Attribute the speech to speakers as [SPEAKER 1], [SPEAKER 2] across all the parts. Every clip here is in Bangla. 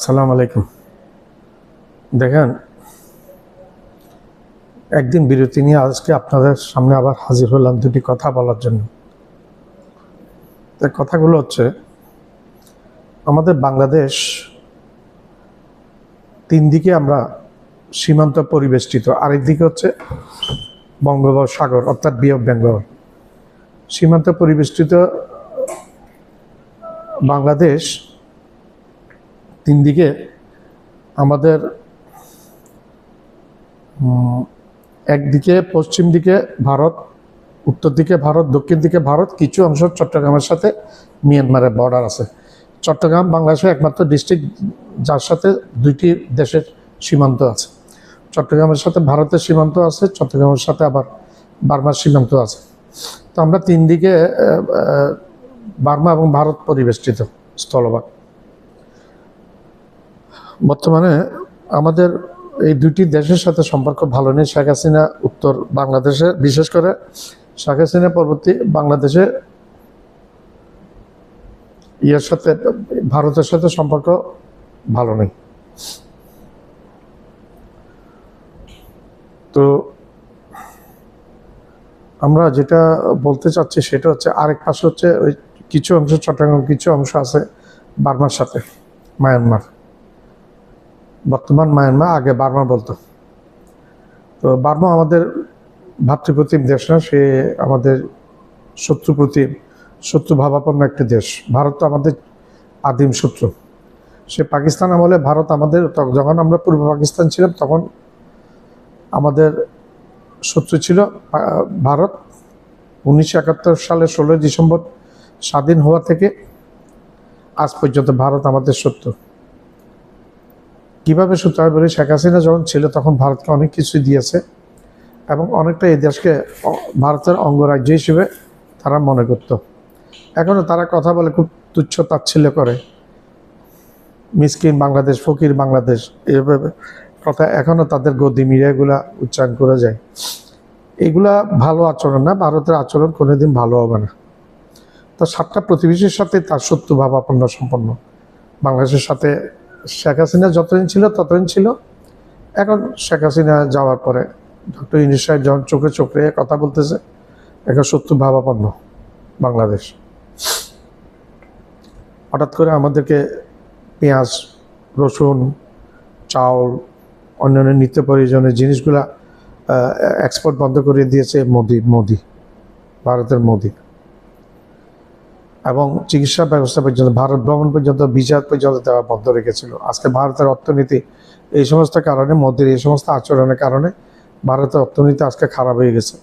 [SPEAKER 1] আসসালামু আলাইকুম। দেখেন, একদিন বিরতি নিয়ে আজকে আপনাদের সামনে আবার হাজির হলাম দুটি কথা বলার জন্য। কথাগুলো হচ্ছে, আমাদের বাংলাদেশ তিন দিকে আমরা সীমান্ত পরিবেষ্টিত। আরেক দিকে হচ্ছে বঙ্গোপসাগর, অর্থাৎ বিয়োগ বেঙ্গল সীমান্ত পরিবেষ্টিত বাংলাদেশ তিন দিকে আমাদের একদিকে পশ্চিম দিকে ভারত উত্তর দিকে ভারত দক্ষিণ দিকে ভারত, কিছু অংশ চট্টগ্রামের সাথে মিয়ানমারের বর্ডার আছে। চট্টগ্রাম বাংলাদেশের একমাত্র ডিস্ট্রিক্ট যার সাথে দুইটি দেশের সীমান্ত আছে। চট্টগ্রামের সাথে ভারতের সীমান্ত আছে, চট্টগ্রামের সাথে আবার বার্মার সীমান্ত আছে। তো আমরা তিন দিকে বার্মা এবং ভারত পরিবেষ্টিত স্থলভাগ। বর্তমানে আমাদের এই দুটি দেশের সাথে সম্পর্ক ভালো নেই। শেখ হাসিনা উত্তর বাংলাদেশে, বিশেষ করে শেখ হাসিনা পরবর্তী বাংলাদেশে ইয়ের সাথে, ভারতের সাথে সম্পর্ক ভালো নেই। তো আমরা যেটা বলতে চাচ্ছি সেটা হচ্ছে আরেক পাশে হচ্ছে ওই কিছু অংশ চট্টগ্রাম কিছু অংশ আছে বার্মার সাথে, মায়ানমার। বর্তমান মায়ানমার আগে বার্মা বলতো। তো বার্মা আমাদের ভাতৃপ্রতিম দেশ না, সে আমাদের শত্রু প্রতি শত্রু ভাবাপন্ন একটি দেশ। ভারত তো আমাদের আদিম শত্রু। সে পাকিস্তান আমলে ভারত আমাদের যখন আমরা পূর্ব পাকিস্তান ছিলাম, তখন আমাদের শত্রু ছিল ভারত। উনিশশো একাত্তর সালের ষোলোই ডিসেম্বর স্বাধীন হওয়া থেকে আজ পর্যন্ত ভারত আমাদের শত্রু। কীভাবে সূত্র হয় বলি, শেখ হাসিনা যখন ছিল তখন ভারতকে অনেক কিছু দিয়েছে এবং অনেকটা এই দেশকে ভারতের অঙ্গরাজ্য হিসেবে তারা মনে করত। এখনও তারা কথা বলে খুব তুচ্ছ তাচ্ছিল্য করে। মিসকিন বাংলাদেশ, ফকির বাংলাদেশ এভাবে কথা এখনও তাদের গদি মিডিয়াগুলা উচ্চারণ করে যায়। এগুলা ভালো আচরণ না, ভারতের আচরণ কোনোদিন ভালো হবে না। তার সাতটা প্রতিবেশীর সাথে তার শত্রু ভাবাপন্ন সম্পন্ন। বাংলাদেশের সাথে শেখ হাসিনা যতদিন ছিল, ততদিন ছিল। এখন শেখ হাসিনা যাওয়ার পরে ডক্টর ইনিস সাহেব যখন চোখে চোখ কথা বলতেছে, এখন শত্রু ভাবাপন্ন বাংলাদেশ। হঠাৎ করে আমাদেরকে পেঁয়াজ, রসুন, চাউল, অন্যান্য নিত্য প্রয়োজনীয় জিনিসগুলা এক্সপোর্ট বন্ধ করে দিয়েছে মোদি মোদি, ভারতের মোদি। এবং চিকিৎসা ব্যবস্থা পর্যন্ত, ভারত ভ্রমণ পর্যন্ত ভিসা পর্যন্ত দেওয়া বন্ধ রেখেছিল। আজকে ভারতের অর্থনীতি এই সমস্ত কারণে, মোদির এই সমস্ত আচরণের কারণে ভারতের অর্থনীতি আজকে খারাপ হয়ে গেছে।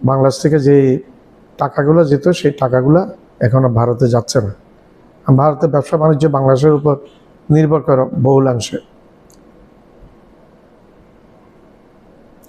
[SPEAKER 1] বাংলাদেশ থেকে যে টাকাগুলো যেত, সেই টাকাগুলো এখনও ভারতে যাচ্ছে না। ভারতের ব্যবসা বাণিজ্য বাংলাদেশের উপর নির্ভর করে বহুলাংশে।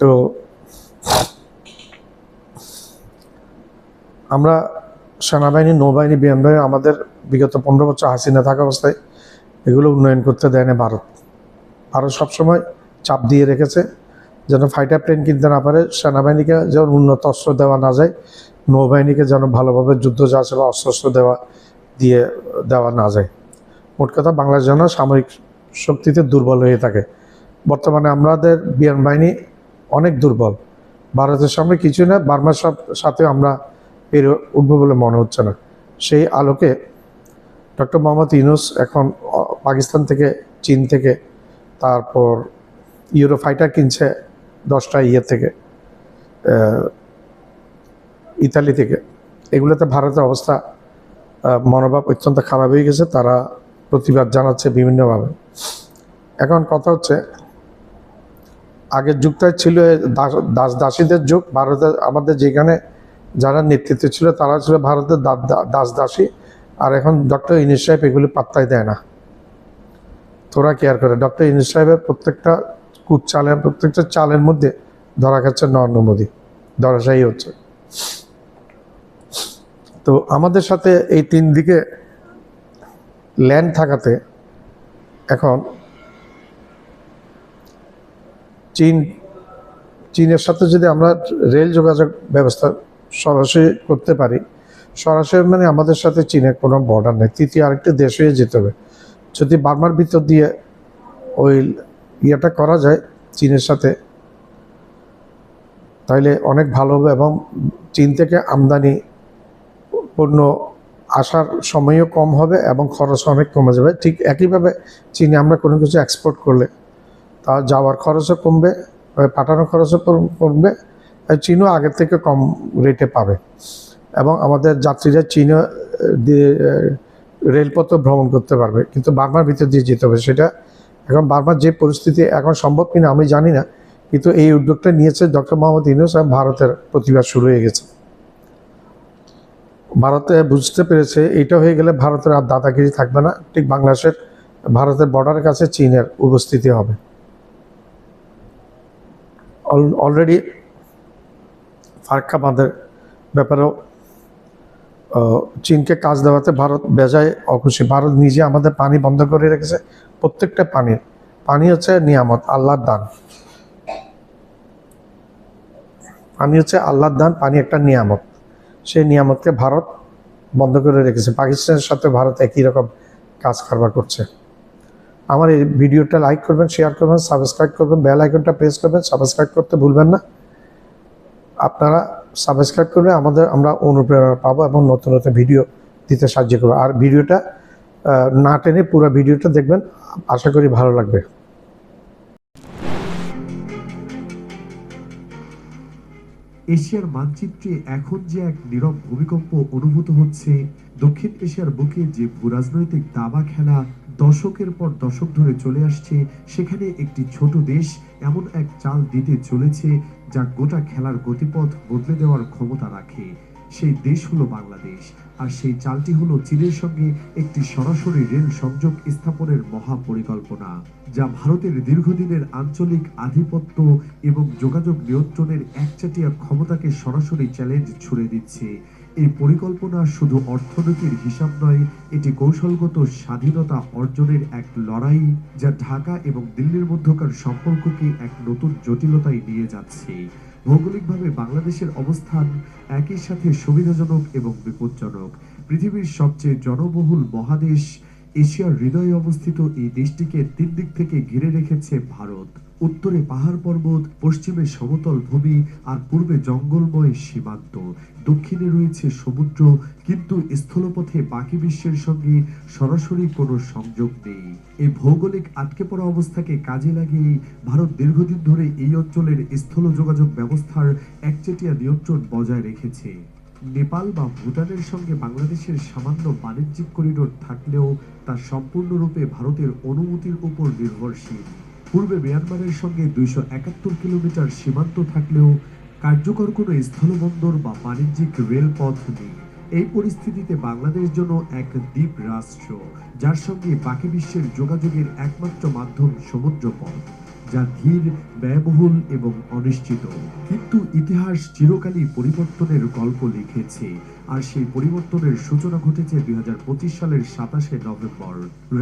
[SPEAKER 1] তো আমরা সেনাবাহিনী, নৌবাহিনী বিমান বাহিনী আমাদের বিগত পনেরো বছর হাসিনা থাকা অবস্থায় এগুলো উন্নয়ন করতে দেয় না ভারত। ভারত সবসময় চাপ দিয়ে রেখেছে যেন ফাইটার প্লেন কিনতে না পারে, সেনাবাহিনীকে যেন উন্নত অস্ত্র দেওয়া না যায়, নৌবাহিনীকে যেন ভালোভাবে যুদ্ধ জাহাজ বা অস্ত্র দেওয়া দিয়ে, দেওয়া না যায়। মোট কথা বাংলাদেশ যেন সামরিক শক্তিতে দুর্বল হয়ে থাকে। বর্তমানে আমাদের বিমান বাহিনী অনেক দুর্বল। ভারতের সামনে কিছু না, বার্মার সাথে আমরা পেরে উঠবে বলে মনে হচ্ছে না। সেই আলোকে ডক্টর মোহাম্মদ ইউনুস এখন পাকিস্তান থেকে, চীন থেকে, তারপর ইউরো ফাইটার কিনছে দশটা ইয়ে থেকে ইতালি থেকে। এগুলোতে ভারতের অবস্থা মনোভাব অত্যন্ত খারাপ হয়ে গেছে। তারা প্রতিবাদ জানাচ্ছে বিভিন্নভাবে। এখন কথা হচ্ছে, আগের যুগটাই ছিল দাস- দাস দাসীদের যুগ। ভারতের আমাদের যেখানে যারা নেতৃত্বে ছিল, তারা ছিল ভারতের দাস দাসী আর এখন ডক্টর ইনিস সাহেব এগুলি পাত্তাই দেয় না। তোরা কেয়ার করে? ডক্টর ইনিস সাহেবের প্রত্যেকটা কুট চালের, প্রত্যেকটা চালের মধ্যে ধরা খাচ্ছে নরেন্দ্র মোদী। ধরাশায়ী হচ্ছে। তো আমাদের সাথে এই তিন দিকে ল্যান্ড থাকাতে এখন চীন, চীনের সাথে যদি আমরা রেল যোগাযোগ ব্যবস্থা সরাসরি করতে পারি। সরাসরি মানে আমাদের সাথে চীনের কোনো বর্ডার নেই। তৃতীয় আরেকটি দেশ হয়ে যেতে হবে। যদি বার্মার ভিতর দিয়ে ওই ইয়েটা করা যায় চীনের সাথে তাহলে অনেক ভালো হবে এবং চীন থেকে আমদানি পণ্য আসার সময়ও কম হবে এবং খরচ অনেক কমে যাবে। ঠিক একইভাবে চীনে আমরা কোনো কিছু এক্সপোর্ট করলে তা যাওয়ার খরচও কমবে, পাঠানোর খরচও কমবে। চীনও আগের থেকে কম রেটে পাবে। এবং আমাদের যাত্রীরা চীনে আহ, দিয়ে আহ, রেলপথও ভ্রমণ করতে পারবে। কিন্তু বার্মার ভিতর দিয়ে যেতে হবে সেটা এখন বার্মার যে পরিস্থিতি এখন সম্ভব কিনা আমি জানি না কিন্তু এই উদ্যোগটা নিয়েছে ডক্টর মোহাম্মদ ইউনুস এবং ভারতের প্রতিবাদ শুরু হয়ে গেছে। ভারতে বুঝতে পেরেছে এটা হয়ে গেলে ভারতের আর দাদাগিরি থাকবে না ঠিক বাংলাদেশের ভারতের বর্ডারের কাছে চীনের উপস্থিতি হবে। অলরেডি ফারাক্কা বাঁধের ব্যাপারেও চীনকে কাজ দেওয়াতে ভারত বেজায় অখুশি। ভারত নিজে আমাদের পানি বন্ধ করে রেখেছে, প্রত্যেকটা পানির। পানি হচ্ছে নিয়ামত, আল্লাহর দান। পানি হচ্ছে আল্লাহর দান, পানি একটা নিয়ামত। সেই নিয়ামতকে ভারত বন্ধ করে রেখেছে। পাকিস্তানের সাথে ভারত একই রকম কাজ কারবার করছে। আমার এই ভিডিওটা লাইক করবেন শেয়ার করবেন সাবস্ক্রাইব করবেন বেল আইকনটা প্রেস করবেন সাবস্ক্রাইব করতে ভুলবেন না। আপনারা সাবস্ক্রাইব করলে আমাদের, আমরা অনুপ্রেরণা পাবো এবং নতুন নতুন ভিডিও দিতে সাহায্য করব। আর ভিডিওটা না টেনে পুরো ভিডিওটা দেখবেন। আশা করি ভালো লাগবে।
[SPEAKER 2] এশিয়ার মানচিত্রে এখন যে এক নীরব ভূমিকম্প অনুভূত হচ্ছে, দক্ষিণ এশিয়ার বুকে যে ভূরাজনৈতিক দাবা খেলা দশকের পর দশক ধরে চলে আসছে সেখানে একটি ছোট দেশ, এমন এক চাল দিতে চলেছে যা গোটা খেলার গতিপথ বদলে দেওয়ার ক্ষমতা রাখে। সেই দেশ হলো বাংলাদেশ, আর সেই চালটি হলো চীনের সঙ্গে একটি সরাসরি রেল সংযোগ স্থাপনের মহা পরিকল্পনা যা ভারতের দীর্ঘদিনের আঞ্চলিক আধিপত্য এবং যোগাযোগ নিয়ন্ত্রণের একচাটিয়া ক্ষমতাকে সরাসরি চ্যালেঞ্জ ছুড়ে দিচ্ছে। এই পরিকল্পনা শুধু অর্থনীতির হিসাব নয়, এটি কৌশলগত স্বাধীনতা অর্জনের এক লড়াই যা ঢাকা এবং দিল্লির মধ্যকার সম্পর্ককে এক নতুন জটিলতায় নিয়ে যাচ্ছে। ভৌগোলিকভাবে বাংলাদেশের অবস্থান একই সাথে সুবিধাজনক এবং বিপজ্জনক। পৃথিবীর সবচেয়ে জনবহুল মহাদেশ এশিয়ার হৃদয়ে অবস্থিত এই দেশটিকে তিন দিক থেকে ঘিরে রেখেছে ভারত। উত্তরে পাহাড় পর্বত, পশ্চিমে সমতল ভূমি আর পূর্বে জঙ্গলময় সীমান্ত। দক্ষিণে রয়েছে সমুদ্র, কিন্তু স্থলপথে বাকি বিশ্বের সঙ্গে সরাসরি কোনো সংযোগ নেই। এই ভৌগোলিক আটকে পড়া অবস্থাকে কাজে লাগিয়ে ভারত দীর্ঘদিন ধরে এই অঞ্চলের স্থল যোগাযোগ ব্যবস্থার একচেটিয়া নিয়ন্ত্রণ বজায় রেখেছে। নেপাল বা ভুটানের সঙ্গে বাংলাদেশের সামান্য বাণিজ্যিক করিডোর থাকলেও তা সম্পূর্ণরূপে ভারতের অনুমতির উপর নির্ভরশীল। পূর্বে মিয়ানমারের সঙ্গে দুইশো একাত্তর কিলোমিটার সীমান্ত থাকলেও কার্যকর কোনো স্থলবন্দর বা বাণিজ্যিক রেলপথ নেই। এই পরিস্থিতিতে বাংলাদেশ জন্য এক দ্বীপ রাষ্ট্র, যার সঙ্গে বাকি বিশ্বের যোগাযোগের একমাত্র মাধ্যম সমুদ্রপথ। যা ধীর ব্যয়বহুল এবং অনিশ্চিত। কিন্তু ইতিহাস চিরকালই পরিবর্তনের গল্প লিখেছে। আর সেই পরিবর্তনের সূচনা ঘটেছে দুই হাজার পঁচিশ সালের সাতাশে নভেম্বর।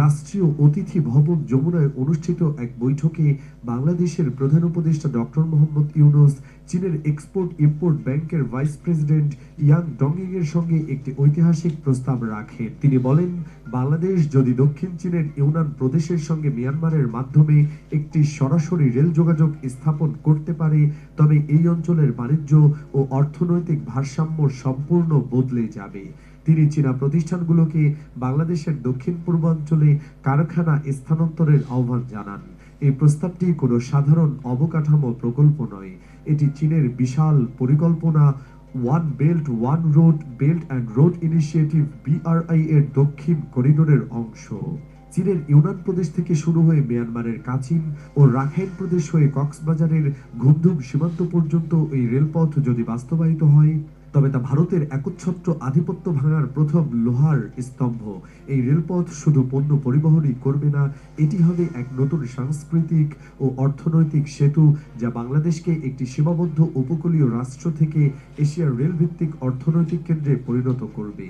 [SPEAKER 2] রাষ্ট্রীয় অতিথি ভবন যমুনায় অনুষ্ঠিত এক বৈঠকে বাংলাদেশের প্রধান উপদেষ্টা ডক্টর মোহাম্মদ ইউনুস, চীনের এক্সপোর্ট ইম্পোর্ট ব্যাংকের ভাইস প্রেসিডেন্ট ইয়াং ডংইং এর সঙ্গে একটি ঐতিহাসিক প্রস্তাব রাখেন। তিনি বলেন, বাংলাদেশ যদি দক্ষিণ চীনের ইউনান প্রদেশের সঙ্গে মিয়ানমারের মাধ্যমে একটি সরাসরি রেল যোগাযোগ স্থাপন করতে পারে, তবে এই অঞ্চলের বাণিজ্য ও অর্থনৈতিক ভারসাম্য সম্পূর্ণ বদলে যাবে। তিনি চীনা প্রতিষ্ঠানগুলোকে বাংলাদেশের দক্ষিণ পূর্বাঞ্চলে কারখানা স্থানান্তরের আহ্বান জানান। এই প্রস্তাবটি কোনো সাধারণ অবকাঠামো প্রকল্প নয়। এটি চীনের বিশাল পরিকল্পনা one belt, one road, belt and road initiative BRI এর দক্ষিণ করিডোরের অংশ। চীনের ইউনান প্রদেশ থেকে শুরু হয়ে মিয়ানমারের কাচিন ও রাখাইন প্রদেশ হয়ে কক্সবাজারের ঘুমধুম সীমান্ত পর্যন্ত এই রেলপথ যদি বাস্তবায়িত হয় তবে তা ভারতের একচ্ছত্র আধিপত্য ভাঙার প্রথম লোহার স্তম্ভ। এই রেলপথ শুধু পণ্য পরিবহনই করবে না, এটি হবে এক নতুন সাংস্কৃতিক ও অর্থনৈতিক সেতু যা বাংলাদেশকে একটি সীমাবদ্ধ উপকূলীয় রাষ্ট্র থেকে এশিয়ার রেলভিত্তিক অর্থনৈতিক কেন্দ্রে পরিণত করবে।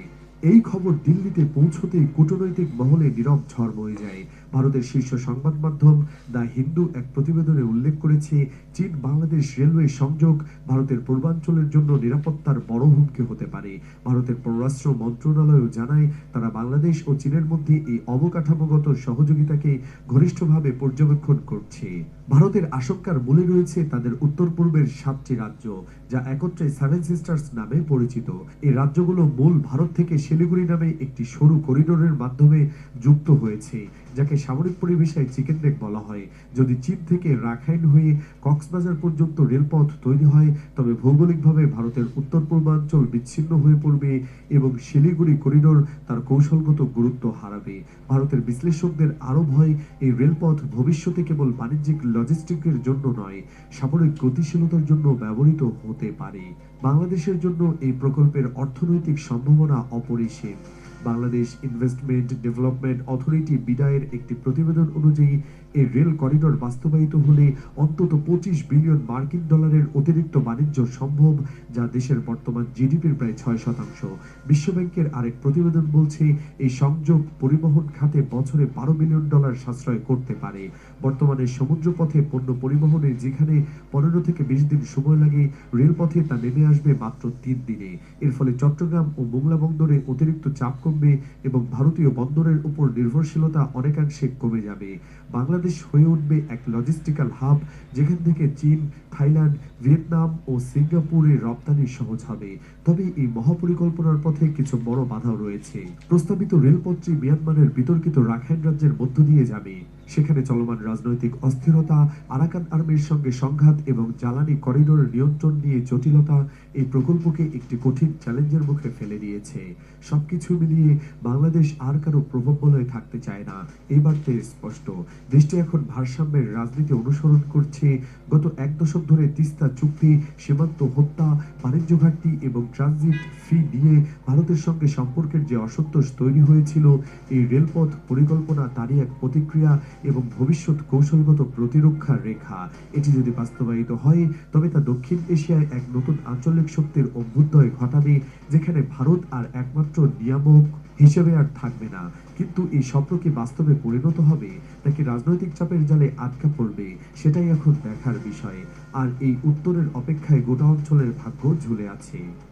[SPEAKER 2] এই খবর দিল্লিতে পৌঁছতেই কূটনৈতিক মহলে নীরব ঝড় বয়ে যায়। ভারতের শীর্ষ সংবাদ মাধ্যম দ্য হিন্দু এক প্রতিবেদনে উল্লেখ করেছে, চীন বাংলাদেশ রেলওয়ে সংযোগ ভারতের পূর্বাঞ্চলের জন্য নিরাপত্তার বড় হুমকি হতে পারে। ভারতের পররাষ্ট্র মন্ত্রণালয়ও জানায়, তারা বাংলাদেশ ও চীনের মধ্যে এই অবকাঠামোগত সহযোগিতাকে ঘনিষ্ঠভাবে পর্যবেক্ষণ করছে। ভারতের আশঙ্কার মূলে রয়েছে তাদের উত্তর পূর্বের সাতটি রাজ্য, যা একত্রে সেভেন সিস্টার্স নামে পরিচিত। এই রাজ্যগুলো মূল ভারত থেকে শিলিগুড়ি নামে একটি সরু করিডোরের মাধ্যমে যুক্ত হয়েছে। যাকে সামরিক পরিবেশায় চিকেন নেক বলা হয়। যদি চীন থেকে রাখাইন হয়ে কক্সবাজার পর্যন্ত রেলপথ তৈরি হয়, তবে ভৌগোলিকভাবে ভারতের উত্তর পূর্বাঞ্চল বিচ্ছিন্ন হয়ে পড়বে এবং শিলিগুড়ি করিডোর তার কৌশলগত গুরুত্ব হারাবে। ভারতের বিশ্লেষকদের আরও ভয়, এই রেলপথ ভবিষ্যতে কেবল বাণিজ্যিক লজিস্টিকের জন্য নয়, সামরিক গতিশীলতার জন্য ব্যবহৃত হতে পারে। বাংলাদেশের জন্য এই প্রকল্পের অর্থনৈতিক সম্ভাবনা অপরিসীম। বাংলাদেশ ইনভেস্টমেন্ট ডেভেলপমেন্ট অথরিটি বিডায়ের একটি প্রতিবেদন অনুযায়ী এই রেল করিডোর বাস্তবায়িত হলে অন্তত পঁচিশ বিলিয়ন মার্কিন ডলারের অতিরিক্ত বাণিজ্য সম্ভব, যা দেশের বর্তমান জিডিপির প্রায় ছয় শতাংশ। বিশ্বব্যাংকের আরেক প্রতিবেদন বলছে, এই সংযোগ পরিবহন খাতে বছরে বারো বিলিয়ন ডলার সাশ্রয় করতে পারে। বর্তমানে সমুদ্রপথে পণ্য পরিবহনে যেখানে পনেরো থেকে বিশ দিন সময় লাগে, রেলপথে তা নেমে আসবে মাত্র তিন দিনে। এর ফলে চট্টগ্রাম ও মোংলা বন্দরে অতিরিক্ত চাপ কমবে এবং ভারতীয় বন্দরের উপর নির্ভরশীলতা অনেকাংশে কমে যাবে। বাংলাদেশ হয়ে উঠবে এক লজিস্টিক্যাল হাব যেখান থেকে চীন, থাইল্যান্ড, ভিয়েতনাম ও সিঙ্গাপুরে রপ্তানি সহজ হবে। তবে এই মহাপরিকল্পনার পথে কিছু বড় বাধাও রয়েছে। প্রস্তাবিত রেলপথটি মিয়ানমারের বিতর্কিত রাখাইন রাজ্যের মধ্য দিয়ে যাবে। সেখানে চলমান রাজনৈতিক অস্থিরতা, আরাকান আর্মির সঙ্গে সংঘাত এবং জ্বালানি করিডোরের নিয়ন্ত্রণ নিয়ে জটিলতা এই প্রকল্পকে একটি কঠিন চ্যালেঞ্জের মুখে ফেলে দিয়েছে। সবকিছু মিলিয়ে বাংলাদেশ আর কারও প্রভাব বলয়ে থাকতে চায় না। এই বার্তে স্পষ্ট। দেশটি এখন ভারসাম্যের রাজনীতি অনুসরণ করছে। গত এক দশক ধরে তিস্তা চুক্তি, সীমান্ত হত্যা, বাণিজ্য ঘাটতি এবং ট্রানজিট ফি নিয়ে ভারতের সঙ্গে সম্পর্কের যে অসন্তোষ তৈরি হয়েছিল, এই রেলপথ পরিকল্পনা তারই এক প্রতিক্রিয়া এবং ভবিষ্যৎ কৌশলগত প্রতিরক্ষার রেখা। এটি যদি বাস্তবায়িত হয়, তবে তা দক্ষিণ এশিয়ায় এক নতুন আঞ্চলিক শক্তির অভ্যুদয় ঘটাবে, যেখানে ভারত আর একমাত্র নিয়ামক হিসেবে আর থাকবে না। কিন্তু এই স্বপ্ন কি বাস্তবে পরিণত হবে? নাকি রাজনৈতিক চাপের জালে আটকা পড়বে? সেটাই এখন দেখার বিষয়। আর এই উত্তরের অপেক্ষায় গোটা অঞ্চলের ভাগ্য ঝুলে আছে।